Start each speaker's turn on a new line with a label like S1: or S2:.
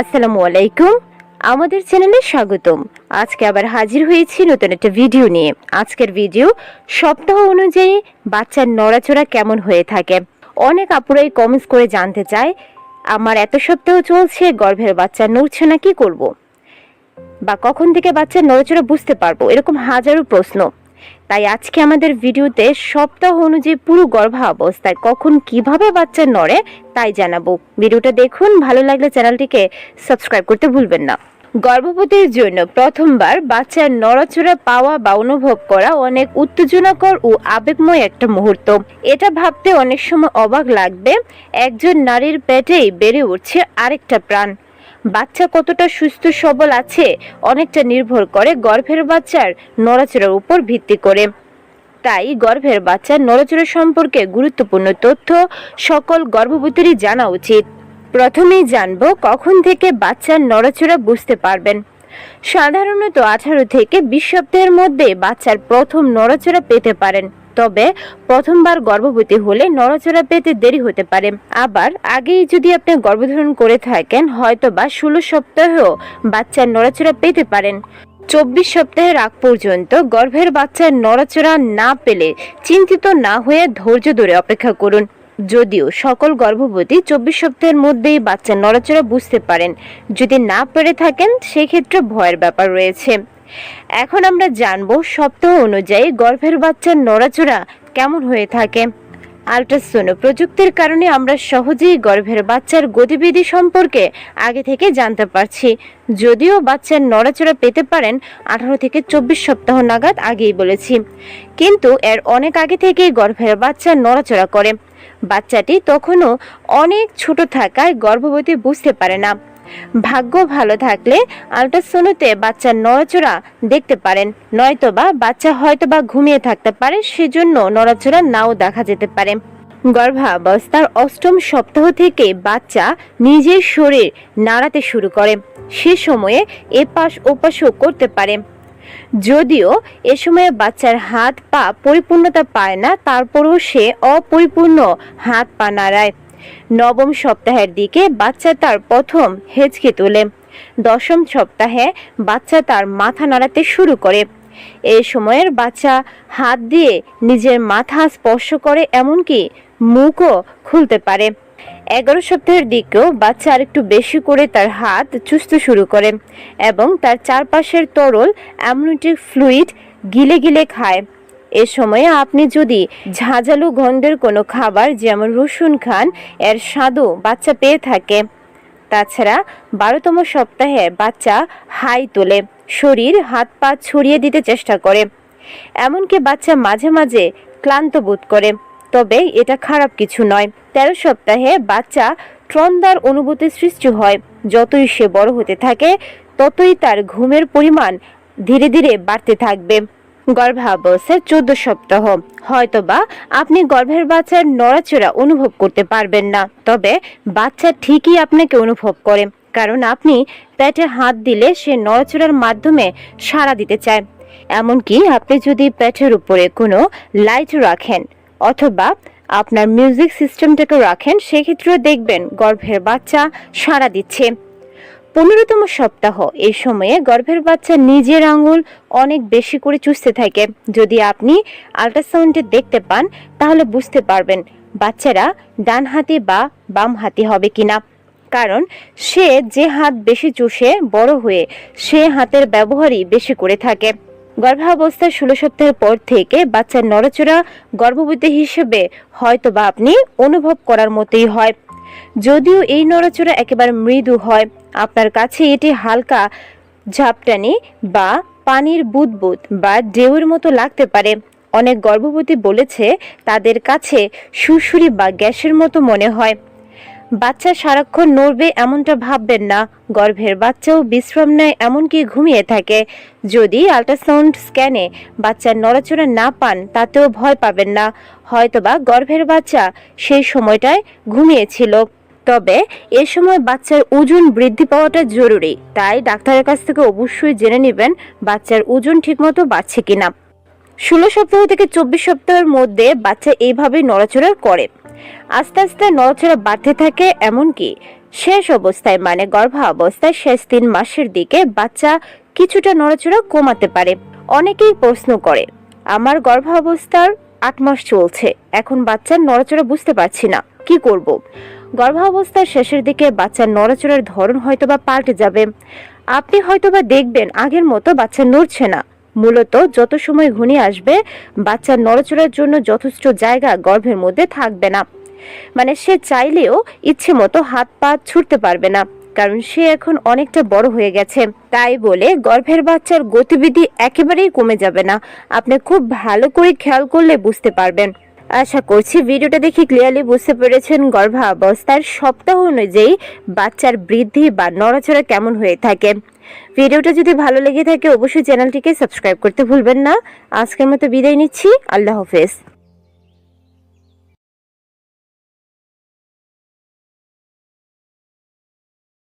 S1: আসসালামু আলাইকুম। আমাদের চ্যানেলে স্বাগতম। আজকে আবার হাজির হয়েছি নতুন একটা ভিডিও নিয়ে। আজকের ভিডিও সপ্তাহ অনুযায়ী বাচ্চার নড়াচড়া কেমন হয়ে থাকে? অনেক আপুরাই কমেন্টস করে জানতে চায়, আমার এত সপ্তাহ চলছে, গর্ভের বাচ্চা নড়ছে না, কি করব। বা, কখন থেকে বাচ্চার নড়াচড়া বুঝতে পারব? এরকম হাজারো প্রশ্ন। তাই আজকে আমাদের ভিডিওতে সপ্তাহ অনুযায়ী পুরো গর্ভাবস্থায় কখন কীভাবে বাচ্চা নড়ে তাই জানাব। ভিডিওটা দেখুন, ভালো লাগলে চ্যানেলটিকে সাবস্ক্রাইব করতে ভুলবেন না। গর্ভবতীর জন্য প্রথমবার বাচ্চার নড়াচড়া পাওয়া বা অনুভব করা অনেক উত্তেজনাকর ও আবেগময় একটা মুহূর্ত। এটা ভাবতে অনেক সময় অবাক লাগবে। একজন নারীর পেটেই বেড়ে উঠছে আরেকটা প্রাণ। বাচ্চা কতটা সুস্থ, সবল আছে, অনেকটা নির্ভর করে গর্ভের বাচ্চার নড়াচড়ার উপর ভিত্তি করে। তাই গর্ভের বাচ্চার নড়াচড়া সম্পর্কে গুরুত্বপূর্ণ তথ্য সকল গর্ভবতীরই জানা উচিত। প্রথমেই জানব কখন থেকে বাচ্চার নড়াচড়া বুঝতে পারবেন। সাধারণত আঠারো থেকে বিশ সপ্তাহের মধ্যে বাচ্চার প্রথম নড়াচড়া পেতে পারেন। তবে প্রথমবার গর্ভবতী হলে নড়াচড়া পেতে দেরি হতে পারে। আবার আগেই যদি আপনি গর্ভধারণ করে থাকেন হয়তো বা ষোলো সপ্তাহেও বাচ্চার নড়াচড়া পেতে পারেন। চব্বিশ সপ্তাহের আগ পর্যন্ত গর্ভের বাচ্চার নড়াচড়া না পেলে চিন্তিত না হয়ে ধৈর্য ধরে অপেক্ষা করুন। যদিও সকল গর্ভবতী চব্বিশ সপ্তাহের মধ্যেই বাচ্চার নড়াচড়া বুঝতে পারেন। যদি না পেরে থাকেন, সেক্ষেত্রে ভয়ের ব্যাপার রয়েছে। এখন আমরা জানব সপ্তাহ অনুযায়ী গর্ভের বাচ্চার নড়াচড়া কেমন হয়ে থাকে। আল্ট্রাসোনো প্রযুক্তির কারণে আমরা সহজেই গর্ভের বাচ্চার গতিবিধি সম্পর্কে আগে থেকে জানতে পারছি। যদিও বাচ্চার নড়াচড়া পেতে পারেন আঠারো থেকে চব্বিশ সপ্তাহ নাগাদ আগেই বলেছি। কিন্তু এর অনেক আগে থেকেই গর্ভের বাচ্চা নড়াচড়া করে। বাচ্চাটি তখনও অনেক ছোট থাকায় গর্ভবতী বুঝতে পারে না। ভাগ্য ভালো থাকলে আল্ট্রাসোনোতে বাচ্চার নড়াচড়া দেখতে পারেন। নয়তোবা বাচ্চা হয়তোবা ঘুমিয়ে থাকতে পারে, সেজন্য নড়াচড়া নাও দেখা যেতে পারে। গর্ভাবস্থার অষ্টম সপ্তাহ থেকে বাচ্চা নিজের শরীর নাড়াতে শুরু করে। সে সময়ে এপাশ ওপাশও করতে পারে। যদিও এ সময়ে বাচ্চার হাত পা পরিপূর্ণতা পায় না, তারপরও সে অপরিপূর্ণ হাত পা নাড়ায়। নবম সপ্তাহের দিকে বাচ্চা তার প্রথম হেঁচকে তোলে। দশম সপ্তাহে বাচ্চা তার মাথা নাড়াতে শুরু করে। এই সময়ের বাচ্চা হাত দিয়ে নিজের মাথা স্পর্শ করে এমনকি মুখও খুলতে পারে। এগারো সপ্তাহের দিকেও বাচ্চা আর একটু বেশি করে তার হাত চুষতে শুরু করে এবং তার চারপাশের তরল অ্যামনিটিক ফ্লুইড গিলে গিলে খায়। এ সময়ে আপনি যদি ঝাঁঝালু গন্ধের কোনো খাবার যেমন রসুন খান, এর স্বাদও বাচ্চা পেয়ে থাকে। তাছাড়া বারোতম সপ্তাহে বাচ্চা হাই তোলে, শরীর, হাত পা ছড়িয়ে দিতে চেষ্টা করে। এমনকি বাচ্চা মাঝে মাঝে ক্লান্ত বোধ করে। তবে এটা খারাপ কিছু নয়। তেরো সপ্তাহে বাচ্চা ট্রন্দার অনুভূতি সৃষ্টি হয়। যতই সে বড় হতে থাকে, ততই তার ঘুমের পরিমাণ ধীরে ধীরে বাড়তে থাকবে। গর্ভাবস্থার চোদ্দ সপ্তাহ। হয়তোবা আপনি গর্ভের বাচ্চার নড়াচড়া অনুভব করতে পারবেন না। তবে বাচ্চা ঠিকই আপনাকে অনুভব করে, কারণ আপনি পেটে হাত দিলে সে নড়াচড়ার মাধ্যমে সাড়া দিতে চায়। এমনকি আপনি যদি পেটের উপরে কোনো লাইট রাখেন অথবা আপনার মিউজিক সিস্টেমটাকে রাখেন, সেক্ষেত্রেও দেখবেন গর্ভের বাচ্চা সাড়া দিচ্ছে। পনেরোতম সপ্তাহ। এই সময়ে গর্ভের বাচ্চা নিজের আঙুল অনেক বেশি করে চুষতে থাকে। যদি আপনি আল্ট্রাসাউন্ডে দেখতে পান, তাহলে বুঝতে পারবেন বাচ্চারা ডান হাতি বা বাম হাতি হবে কিনা। কারণ সে যে হাত বেশি চুষে বড় হয়ে, সে হাতের ব্যবহারই বেশি করে থাকে। গর্ভাবস্থার ষোলো সপ্তাহের পর থেকে বাচ্চার নড়াচড়া গর্ভবতী হিসেবে হয়তো বা আপনি অনুভব করার মতোই হয়। যদিও এই নড়াচড়া একেবারে মৃদু হয়, আপনার কাছে এটি হালকা ঝাপটানি বা পানির বুদবুদ বা ঢেউয়ের মতো লাগতে পারে। অনেক গর্ভবতী বলেছে তাদের কাছে সুশুরি বা গ্যাসের মতো মনে হয়। বাচ্চা সারাক্ষণ নড়বে এমনটা ভাববেন না। গর্ভের বাচ্চাও বিশ্রাম নেয় এমনকি ঘুমিয়ে থাকে। যদি আল্ট্রাসাউন্ড স্ক্যানে বাচ্চার নড়াচড়া না পান, তাতেও ভয় পাবেন না। হয়তোবা গর্ভের বাচ্চা সেই সময়টায় ঘুমিয়েছিল। তবে এ সময় বাচ্চার ওজন বৃদ্ধি পাওয়াটা জরুরি। তাই ডাক্তারের কাছ থেকে অবশ্যই জেনে নেবেন বাচ্চার ওজন ঠিকমতো বাড়ছে কিনা। ষোলো সপ্তাহ থেকে চব্বিশ সপ্তাহের মধ্যে বাচ্চা এইভাবে নড়াচড়া করে। আস্তে আস্তে নড়াচড়া বাড়তে থাকে, এমনকি শেষ অবস্থায় মানে গর্ভাবস্থায় শেষ তিন মাসের দিকে বাচ্চা কিছুটা নড়াচড়া কমাতে পারে। অনেকেই প্রশ্ন করে, আমার গর্ভাবস্থার আট মাস চলছে, এখন বাচ্চার নড়াচড়া বুঝতে পারছি না, কি করব? গর্ভাবস্থার শেষের দিকে বাচ্চার নড়াচড়ার ধরন হয়তোবা পাল্টে যাবে। আপনি হয়তোবা দেখবেন আগের মতো বাচ্চা নড়ছে না। মূলত যত সময় ঘনিয়ে আসবে বাচ্চার নড়াচড়ার জন্য যথেষ্ট জায়গা গর্ভের মধ্যে থাকবে না। মানে সে চাইলেও ইচ্ছে মতো হাত পা ছুটতে পারবে না, কারণ সে এখন অনেকটা বড় হয়ে গেছে। তাই বলে গর্ভের বাচ্চার গতিবিধি একেবারেই কমে যাবে না। আপনি খুব ভালো করে খেয়াল করলে বুঝতে পারবেন। আশা করছি ভিডিওটা দেখে ক্লিয়ারলি বুঝতে পেরেছেন। গর্ভাবস্থার সপ্তাহ অনুযায়ী বাচ্চার বৃদ্ধি বা নড়াচড়া কেমন হয়ে থাকে। ভিডিওটা যদি ভালো লেগে থাকে, অবশ্যই চ্যানেলটিকে সাবস্ক্রাইব করতে ভুলবেন না। আজকের মতো বিদায় নিচ্ছি। আল্লাহ হাফেজ।